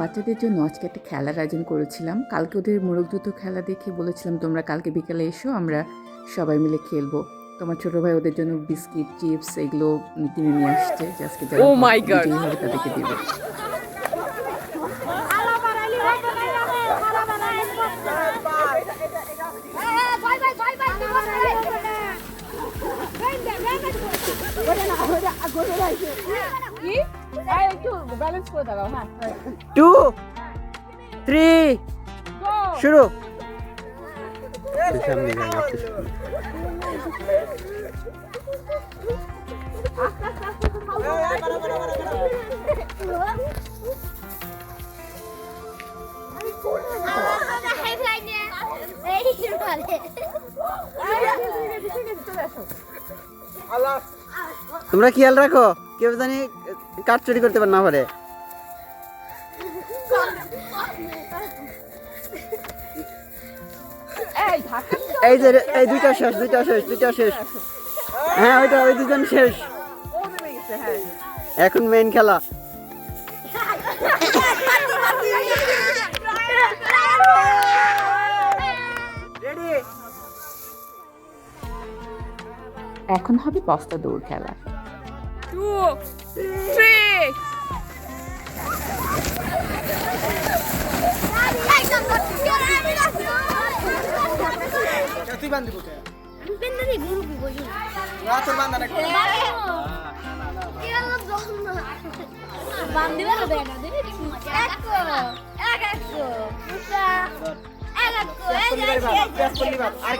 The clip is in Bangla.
বাচ্চাদের জন্য আজকে একটা খেলার আয়োজন করেছিলাম। কালকে ওদের মোরগ দ্রুত খেলা দেখে বলেছিলাম তোমরা কালকে বিকালে এসো আমরা সবাই মিলে খেলব। তোমার ছোট ভাই ওদের জন্য বিস্কিট চিপস এগুলো কিনে নিয়ে আসছে। আজকে যারা Oh হবে তাদেরকে দিবে। ব্যালেন্স করে দাঁড়াও হ্যাঁ টু থ্রি শুরু তোমরা খেয়াল রাখো কেউ জানি কাঠ চুরি করতে পারে না পারে। এই যে এই দুইটা শেষ দুইটা শেষ দুইটা শেষ। হ্যাঁ ওইটা ওই দুজন শেষ। হ্যাঁ। এখন মেইন খেলা। এখন হবে বস্তা দৌড় খেলা। আর